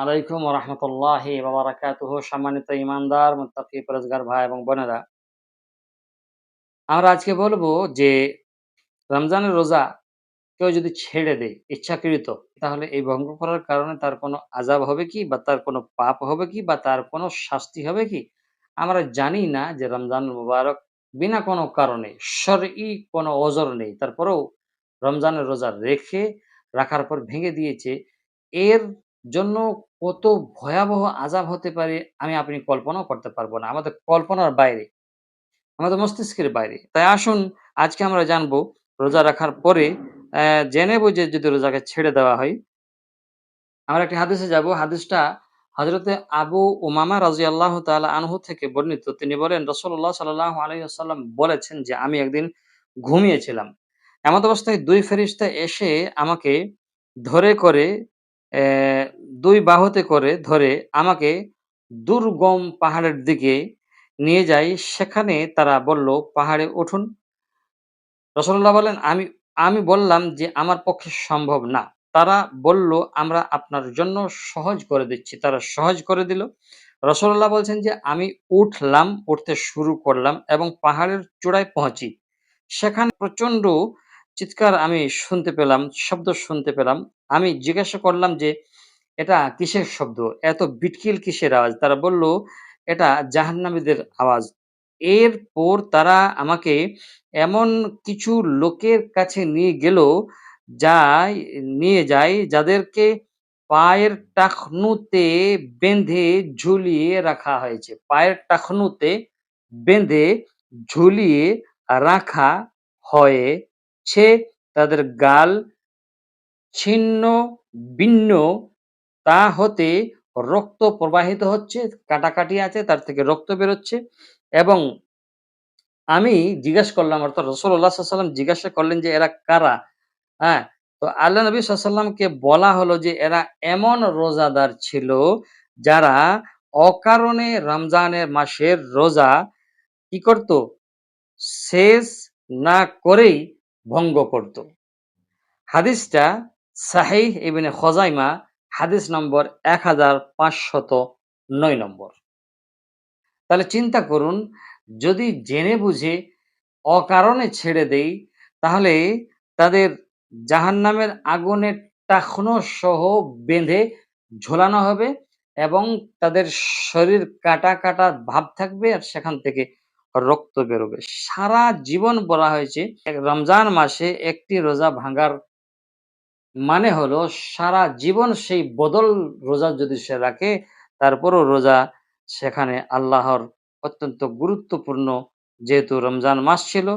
আলাইকুম রহমতুল্লাহ সম্মানিত ইমানদার পরেজগার ভাই এবং বোনেরা। আমরা আজকে বলব যে, রমজানের রোজা কেউ যদি ছেড়ে দেয়, ইচ্ছাকৃত, তাহলে এই ভঙ্গ করার কারণে তার কোনো আজাব হবে কি বা তার কোনো পাপ হবে কি বা তার কোনো শাস্তি হবে কি? আমরা জানি না যে রমজান মুবারক বিনা কোনো কারণে শরই কোনো অজর নেই। তারপরেও রমজানের রোজা রেখে, রাখার পর ভেঙে দিয়েছে। এর জন্য কত ভয়াবহ আজাব হতে পারে, আমি আপনি কল্পনাও করতে পারব না। আমাদের কল্পনার বাইরে, আমাদের মস্তিষ্কের বাইরে। তাই আসুন, আজকে আমরা জানব রোজা রাখার পরে জেনে বুঝে যদি রোজাকে ছেড়ে দেওয়া হয়। আমরা একটি হাদিসে যাব, হাদিসটা হজরতে আবু উমামা রাজি আল্লাহ তালা আনহু থেকে বর্ণিত। তিনি বলেন রসল্লাহ সাল্লাহ আলহিহাল্লাম বলেছেন যে, আমি একদিন ঘুমিয়েছিলাম। এমন অবস্থায় দুই ফেরিস্তা এসে আমাকে ধরে করে দুই বাহুতে করে ধরে আমাকে দুর্গম পাহাড়ের দিকে নিয়ে যাই সেখানে তারা বলল, পাহাড়ে উঠুন। রসল্লাহ বলেন, আমি আমি বললাম যে, আমার পক্ষে সম্ভব না। তারা বলল, আমরা আপনার জন্য সহজ করে দিচ্ছি। তারা সহজ করে দিল। রসল্লাহ বলছেন যে, আমি উঠলাম, উঠতে শুরু করলাম এবং পাহাড়ের চূড়ায় পৌঁছি। সেখানে প্রচণ্ড চিৎকার আমি শুনতে পেলাম, শব্দ শুনতে পেলাম। আমি জিজ্ঞাসা করলাম যে, এটা কিসের শব্দ? এত বিটকিল কিসের আওয়াজ? তারা বলল, এটা জাহান্নামীদের আওয়াজ। এরপর তারা আমাকে এমন কিছু লোকের কাছে নিয়ে গেল যায় নিয়ে যায়, যাদেরকে পায়ের টাকনুতে বেঁধে ঝুলিয়ে রাখা হয়েছে। পায়ের টাকনুতে বেঁধে ঝুলিয়ে রাখা হয়েছে তাদের গাল ছিন্ন, ভিন্ন, তা হতে রক্ত প্রবাহিত হচ্ছে, কাটাকাটি আছে, তার থেকে রক্ত বেরোচ্ছে এবং আমি জিজ্ঞেস করলাম, অর্থাৎ রসুল্লাহ সাল্লাম জিজ্ঞাসা করলেন যে এরা কারা? হ্যাঁ তো আল্লাহ নবী সাল্লামকে বলা হলো যে এরা এমন রোজাদার ছিল যারা অকারণে রমজানের মাসের রোজা কি করত? শেষ না করেই ভঙ্গ করত। হাদিসটা সাহিহ ইবনে খজাইমা, হাদিস নম্বর এক হাজার পাঁচশত নয় নম্বর। তাহলে চিন্তা করুন, যদি জেনে বুঝে অকারণে ছেড়ে দেই, তাহলে তাদের জাহান্নামের আগুনের টাকনো সহ বেঁধে ঝোলানো হবে এবং তাদের শরীর কাটা কাটা ভাব থাকবে আর সেখান থেকে রক্ত বেরোবে। সারা জীবন বলা হয়েছে রমজান মাসে একটি রোজা ভাঙার মানে হলো সারা জীবন সেই বদল রোজা যদি সে রাখে, তারপরও রোজা সেখানে আল্লাহর অত্যন্ত গুরুত্বপূর্ণ যেহেতু রমজান মাস ছিল,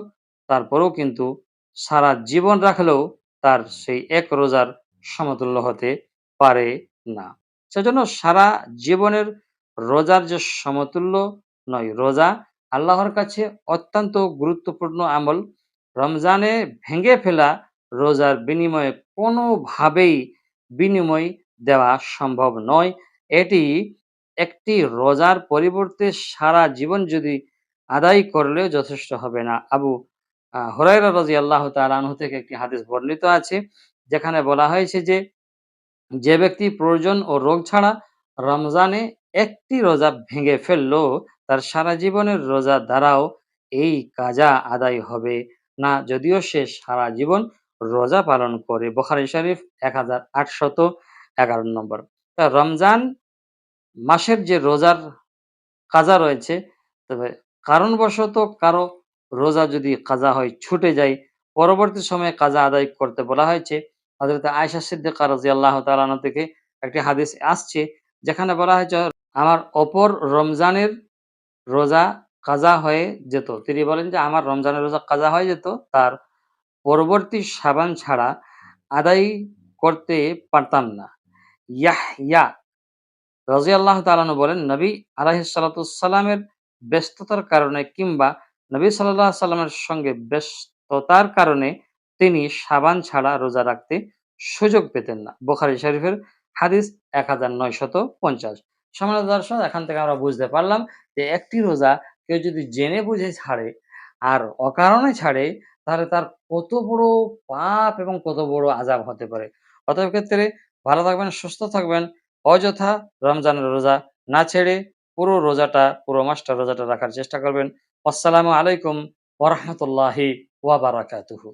তারপরেও কিন্তু সারা জীবন রাখলেও তার সেই এক রোজার সমতুল্য হতে পারে না। সেজন্য সারা জীবনের রোজার যে সমতুল্য নয়, রোজা আল্লাহর কাছে অত্যন্ত গুরুত্বপূর্ণ আমল। রমজানে ভেঙে ফেলা রোজার বিনিময়ে কোনোভাবেই বিনিময় দেওয়া সম্ভব নয়। এটি একটি রোজার পরিবর্তে সারা জীবন যদি আদায় করলেও যথেষ্ট হবে না। আবু হরাইরা রাজি আল্লাহ তালাহ থেকে একটি হাদিস বর্ণিত আছে, যেখানে বলা হয়েছে যে যে ব্যক্তি প্রয়োজন ও রোগ ছাড়া রমজানে একটি রোজা ভেঙে ফেলল, তার সারা জীবনের রোজা দ্বারাও এই কাজা আদায় হবে না। যদিও সে সারা জীবন রোজা পালন করে। বোখারি শরীফ এক হাজার আটশত এগারো নম্বর। তা রমজান মাসের যে রোজার কাজা রয়েছে, তবে কারণবশত কারও রোজা যদি কাজা হয়, ছুটে যায়, পরবর্তী সময়ে কাজা আদায় করতে বলা হয়েছে। হজরত আয়সা সিদ্দিকা রাজি আল্লাহ তালানো থেকে একটি হাদিস আসছে, যেখানে বলা হয়েছে আমার অপর রমজানের রোজা কাজা হয়ে যেত। তিনি বলেন যে, আমার রমজানের রোজা কাজা হয়ে যেত, তার পরবর্তী সাবান ছাড়া আদায় করতে পারতাম না। ইয়াহ ইয়া রাজি আল্লাহ তালানু বলেন, নবী আলাহিসাল্লামের ব্যস্ততার কারণে কিংবা নবী সাল্লাহ সাল্লামের সঙ্গে ব্যস্ততার কারণে তিনি সাবান ছাড়া রোজা রাখতে সুযোগ পেতেন না। বোখারি শরীফের হাদিস এক হাজার নয়শত পঞ্চাশ। সমাজ দর্শন, এখান থেকে আমরা বুঝতে পারলাম যে একটি রোজা কেউ যদি জেনে বুঝে ছাড়ে আর অকারণে ছাড়ে, তাহলে তার কত বড় পাপ এবং কত বড় আজাব হতে পারে। অতএব ক্ষেত্রে ভালো থাকবেন, সুস্থ থাকবেন। অযথা রমজানের রোজা না ছেড়ে পুরো রোজাটা, পুরো মাসটা রোজাটা রাখার চেষ্টা করবেন। আসসালামু আলাইকুম ওরহমতুল্লাহি ওয়াবারাকাতুহু